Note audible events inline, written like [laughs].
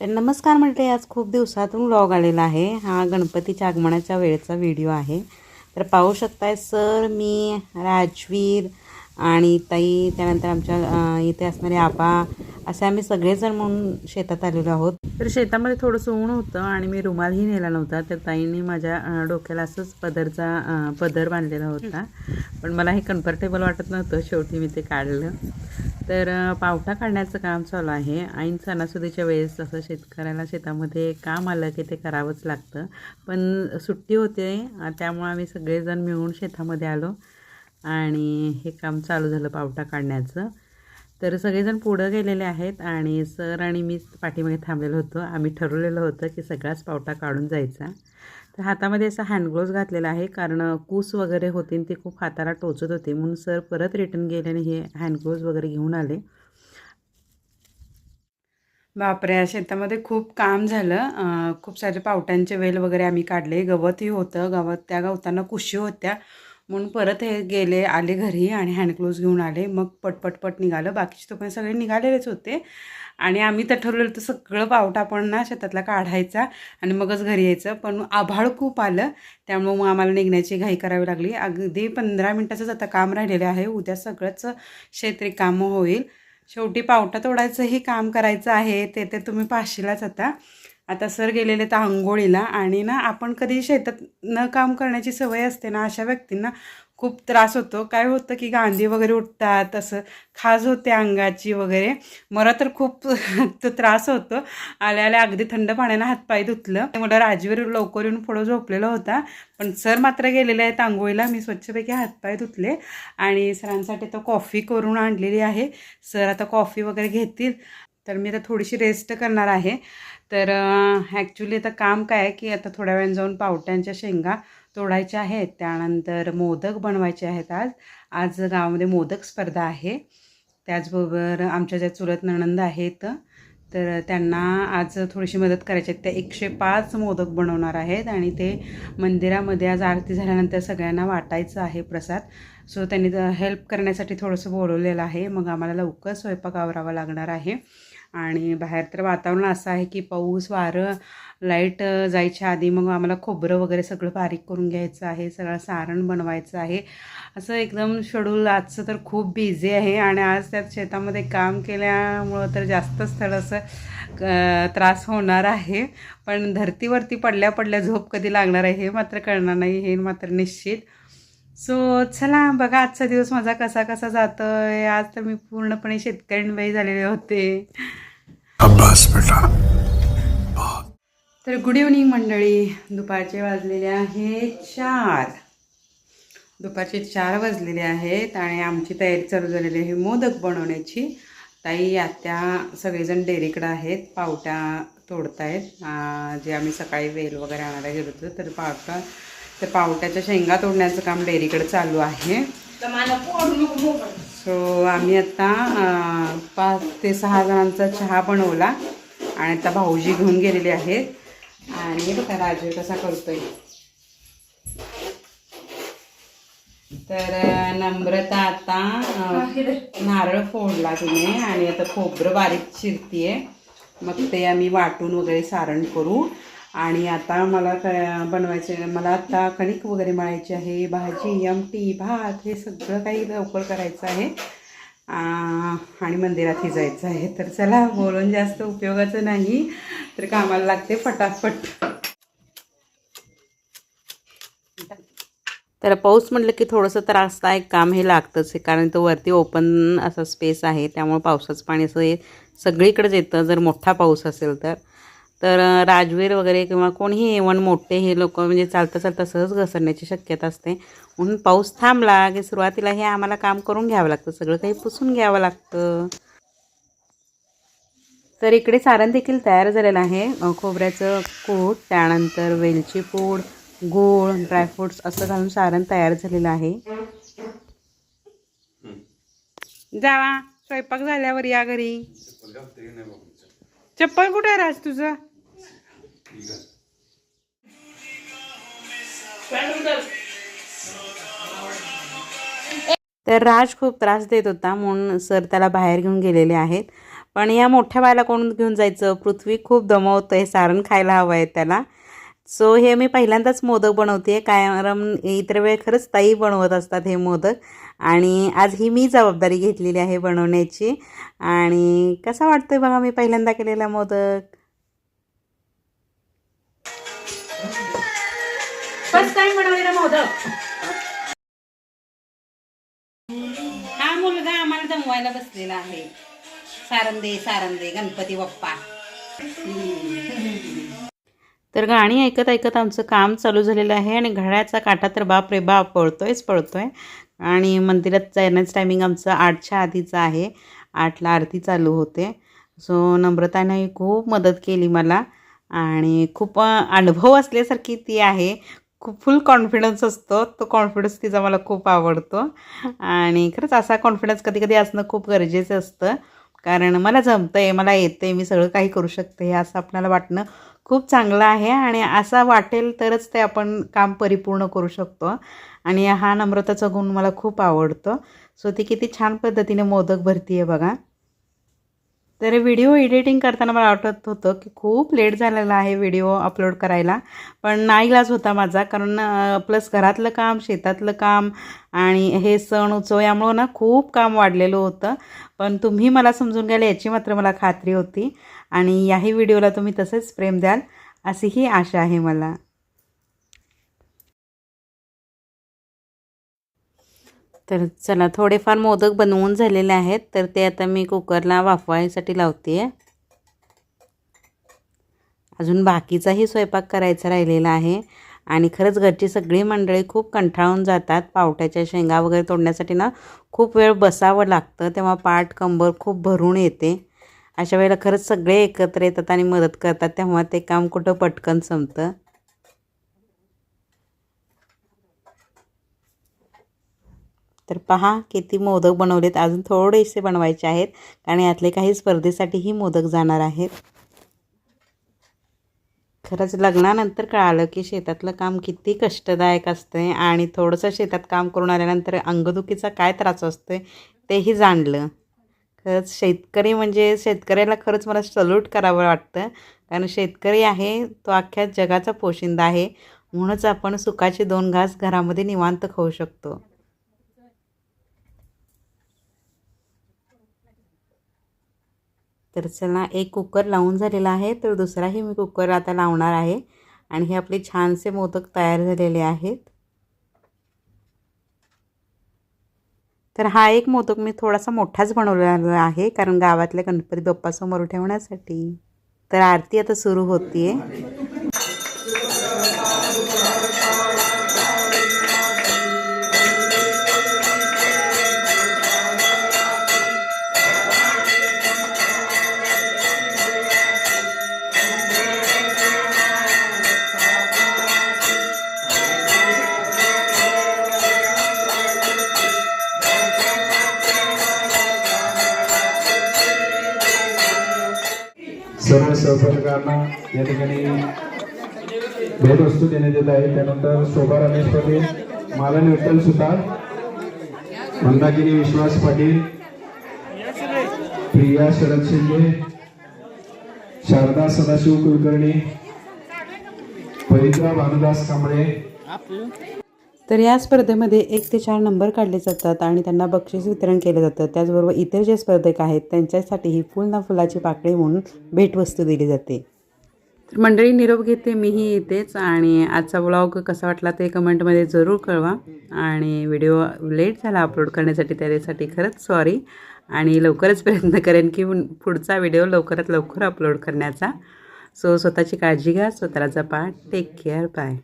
तर नमस्कार म्हटले आज खूप दिवसातून व्लॉग आलेला आहे. हा गणपतीच्या आगमनाच्या वेळेचा व्हिडिओ आहे. तर पाहू शकताय सर मी राजवीर आणि ताई त्यानंतर आमच्या इथे असणारे आबा असे आम्ही सगळेजण म्हणून शेतात आलेलो आहोत. तर शेतामध्ये थोडंसं ऊन होतं आणि मी रुमालही नेला नव्हता. तर ताईंनी माझ्या डोक्याला असंच पदरचा पदर बांधलेला होता. पण मला हे कम्फर्टेबल वाटत नव्हतं. शेवटी मी ते काढलं. तर पावटा काढण्याचं काम चालू आहे. ऐन सणासुदीच्या वेळेस असं शेतकऱ्याला शेतामध्ये काम आलं की ते करावंच लागतं. पण सुट्टी होते त्यामुळं आम्ही सगळेजण मिळून शेतामध्ये आलो आणि हे काम चालू झालं पावटा काढण्याचं. तर सगळेजण पुढं गेलेले आहेत आणि सर आणि मी पाठीमागे थांबलेलो होतो. आम्ही ठरवलेलं होतं की सगळाच पावटा काढून जायचा. तर हातामध्ये असा हँडग्लोव्ज घातलेला आहे. कारण कूस वगैरे होते ते खूप हाताला टोचत होते. म्हणून सर परत रिटर्न गेल्याने हे हँडग्लोव्ज वगैरे घेऊन आले. बापरे! या शेतामध्ये खूप काम झालं. खूप सारे पावट्यांचे वेल वगैरे आम्ही काढले. गवतही होतं. गवत त्या गवतांना कुशी होत्या. म्हणून परत हे गेले आले घरी आणि हँडग्लोव्ज घेऊन आले. मग पटपटपट निघालं. बाकीचे तोपर्यंत सगळे निघालेलेच होते. आणि आम्ही तर ठरवलेलं तर सगळं पावटा आपण ना शेतातला काढायचा आणि मगच घरी यायचं. पण आभाळ खूप आलं. त्यामुळं मग आम्हाला निघण्याची घाई करावी लागली. अगदी पंधरा मिनटाचंच आता काम राहिलेलं आहे. उद्या सगळंच शेत कामं होईल. शेवटी पावटा तोडायचंही काम करायचं आहे. ते ते तुम्ही पाशीलाच आता. आता सर गेलेले तर आंघोळीला आणि ना आपण कधी शेतात न काम करण्याची सवय असते ना अशा व्यक्तींना खूप त्रास होतो. काय होतं की गांधी वगैरे उठतात असं खाज होते अंगाची वगैरे. मला तर खूप [laughs] त्रास होतो. आल्या आल्या अगदी थंड पाण्यानं हातपाय धुतलं. मला राजवीर लवकर येऊन पुढं झोपलेला होता. पण सर मात्र गेलेले आहेत आंघोळीला. मी स्वच्छपैकी हातपाय धुतले आणि सरांसाठी तो कॉफी करून आणलेली आहे. सर आता कॉफी वगैरे घेतील. तर मी आता थोडीशी रेस्ट करणार आहे. तर ॲक्च्युली आता काम काय आहे की आता थोड्या वेळाने जाऊन पावट्यांच्या शेंगा तोडायच्या आहेत. त्यानंतर मोदक बनवायचे आहेत आज. आज गावामध्ये मोदक स्पर्धा आहे. त्याचबरोबर आमच्या ज्या चुलत नणंद आहेत तर त्यांना आज थोडीशी मदत करायची आहे. त्या एकशे पाच मोदक बनवणार आहेत आणि ते मंदिरामध्ये आज आरती झाल्यानंतर सगळ्यांना वाटायचं आहे प्रसाद. सो त्यांनी हेल्प करण्यासाठी थोडंसं बोलवलेलं आहे. मग आम्हाला लवकर स्वयंपाक आवरावा लागणार आहे. आणि बाहेर तर वातावरण असं आहे की पाऊस वारं लाइट जायच्या आधी मग आम्हाला खोबरं वगैरे सगळं बारीक करून घ्यायचं आहे सगळं सारण बनवायचं आहे. असं एकदम शेड्यूल आजचं तर खूप बिझी आहे आणि आज त्यात शेतामध्ये काम केल्यामुळं तर जास्तच थोडंसं त्रास होणार आहे. पण धरतीवरती पडल्या पडल्या झोप कधी लागणार आहे हे मात्र कळणार नाही हे मात्र निश्चित. सो चला बघा आजचा दिवस माझा कसा कसा जातोय. आज तर मी पूर्णपणे शेतकरी बाई झालेले होते. अब्बास बेटा. तर गुड इव्हनिंग मंडळी. दुपारचे वाजलेले आहे चार. दुपारचे चार वाजलेले आहेत आणि आमची तयारी चालू झालेली आहे मोदक बनवण्याची. ताई आत्या सगळेजण डेअरीकडं आहेत. पावट्या तोडतायत. जे आम्ही सकाळी वेल वगैरे आणायला गेलो होतो तर पावटा तर पावट्याच्या शेंगा तोडण्याचं काम डेअरीकडे चालू आहे. सो आम्ही आता पाच ते सहा जणांचा चहा बनवला आणि आता भाऊजी घेऊन गेलेले आहेत. आणि हे बघा राजू कसा करतोय. तर नम्रता आता नारळ फोडला तिने आणि आता खोबरं बारीक चिरतीये. मग ते आम्ही वाटून वगैरे सारण करू. आणि आता मला काय बनवायचे मला आता कणिक वगैरे मळायची आहे भाजी आमटी भात हे सगळं काही लवकर करायचं आहे. आणि मंदिरातही जायचं आहे. तर चला बोलून जास्त उपयोगाचं नाही तर कामाला लागते फटाफट. तर पाऊस म्हटलं की थोडंसं त्रासदायक काम हे लागतंच आहे कारण तो वरती ओपन असा स्पेस आहे त्यामुळे पावसाचं पाणी असं हे सगळीकडेच येतं. जर मोठा पाऊस असेल तर. तर राजवीर वगैरे किंवा कोणीही इव्हन मोठे हे लोक म्हणजे चालता चालता सहज घसरण्याची शक्यता असते. म्हणून पाऊस थांबला की सुरुवातीला हे आम्हाला काम करून घ्यावं लागतं. सगळं काही पुसून घ्यावं लागतं. तर इकडे सारण देखील तयार झालेलं आहे. खोबऱ्याचं कूट त्यानंतर वेलची पूड गूळ ड्रायफ्रुट्स असं घालून सारण तयार झालेलं आहे. जावा स्वयंपाक झाल्यावर या घरी. चप्पल कुठे आहे राज तुझं? तर राज खूप त्रास देत होता म्हणून सर त्याला बाहेर घेऊन गेलेले आहेत. पण या मोठ्या बायला कोण घेऊन जायचं? पृथ्वी खूप दमवतं हे सारण खायला हवं आहे त्याला. सो हे मी पहिल्यांदाच मोदक बनवते कारण इतर वेळ खरंच ताई बनवत असतात हे मोदक. आणि आज ही मी जबाबदारी घेतलेली आहे बनवण्याची. आणि कसा वाटतोय बघा मी पहिल्यांदा केलेला मोदक? फर्स्ट टाइम बनवलेला मोदक. हा मुलगा आम्हाला जमवायला बसलेला आहे. सारंदे सारंदे गणपती बाप्पा. तर गाणी ऐकत ऐकत आमचं काम चालू झालेलं आहे आणि घड्याचा काटा तर बाप रे बाप पळतोयच पळतोय. आणि मंदिरात जाण्याचं टायमिंग आमचं आठच्या आधीचं आहे. आठला आरती चालू होते. सो नम्रताने खूप मदत केली मला. आणि खूप अनुभव असल्यासारखी ती आहे. खूप फुल कॉन्फिडन्स असतो. तो कॉन्फिडन्स तिचा मला खूप आवडतो. आणि खरंच असा कॉन्फिडन्स कधी कधी असणं खूप गरजेचं असतं. कारण मला जमतं आहे मला येतं आहे मी सगळं काही करू शकते हे असं आपल्याला वाटणं खूप चांगलं आहे. आणि असं वाटेल तरच ते आपण काम परिपूर्ण करू शकतो. आणि हा नम्रताचा गुण मला खूप आवडतो. सो ती किती छान पद्धतीने मोदक भरती आहे बघा. तर व्हिडिओ एडिटिंग करताना मला वाटत होतं की खूप लेट झालेला आहे व्हिडिओ अपलोड करायला पण नाईलाज होता माझा कारण प्लस घरातलं काम शेतातलं काम आणि हे सण उत्सव यामुळं ना खूप काम वाढलेलं होतं. पण तुम्ही मला समजून घ्याल याची मात्र मला खात्री होती. आणि याही व्हिडिओला तुम्ही तसेच प्रेम द्याल अशीही आशा आहे मला. तर चला थोडेफार मोदक बनवून झालेले आहेत तर ते आता मी कुकरला वाफवायसाठी लावते आहे अजून बाकीचाही स्वयंपाक करायचा राहिलेला आहे आणि खरंच घरची सगळी मंडळी खूप कंटाळून जातात. पावट्याच्या शेंगा वगैरे तोडण्यासाठी ना खूप वेळ बसावं लागतं तेव्हा पाठ कंबर खूप भरून येते. अशा वेळेला खरंच सगळे एकत्र येतात आणि मदत करतात तेव्हा ते काम कुठं पटकन संपतं. तर पहा किती मोदक बनवलेत. अजून थोडेसे बनवायचे आहेत. कारण यातले काही स्पर्धेसाठीही मोदक जाणार आहेत. खरंच लग्नानंतर कळालं की शेतातलं काम किती कष्टदायक असतं आणि थोडंसं शेतात काम करून आल्यानंतर अंगदुखीचा काय त्रास असतो तेही जाणलं. खरंच शेतकरी म्हणजे शेतकऱ्याला खरंच मला सल्यूट करावं वाटतं. कारण शेतकरी आहे तो अख्ख्या जगाचा पोशिंदा आहे. म्हणूनच आपण सुखाचे दोन घास घरामध्ये निवांत खाऊ शकतो. तर चला एक कुकर लावून झालेला आहे तर दुसराही मी कुकर आता लावणार आहे. आणि हे आपले छानसे मोदक तयार झालेले आहेत. तर हा एक मोदक मी थोडासा मोठाच बनवलेला आहे कारण गावातल्या गणपती बाप्पासमोर ठेवण्यासाठी. तर आरती आता सुरू होतीये. सर्व सहपत्रकांना या ठिकाणी भेटवस्तू देण्यात येत आहे. त्यानंतर शोभा रमेश पाटील मालन विठ्ठल सुतार मंदागिरी विश्वास पाटील प्रिया शरद शिंदे शारदा सदाशिव कुलकर्णी पवित्रा भानुदास कांबळे तर या स्पर्धेमध्ये एक ते चार नंबर काढले जातात आणि त्यांना बक्षीस वितरण केलं जातं. त्याचबरोबर इतर जे स्पर्धक आहेत त्यांच्यासाठीही फुल ना फुलाची पाकळी म्हणून भेटवस्तू दिली जाते. तर मंडळी निरोप घेते मीही येतेच आणि आजचा ब्लॉग कसा वाटला ते कमेंटमध्ये जरूर कळवा. आणि व्हिडिओ लेट झाला अपलोड करण्यासाठी त्याच्यासाठी खरंच सॉरी आणि लवकरच प्रयत्न करेन की पुढचा व्हिडिओ लवकरात लवकर अपलोड करण्याचा. सो स्वतःची काळजी घ्या स्वतःला जपा टेक केअर बाय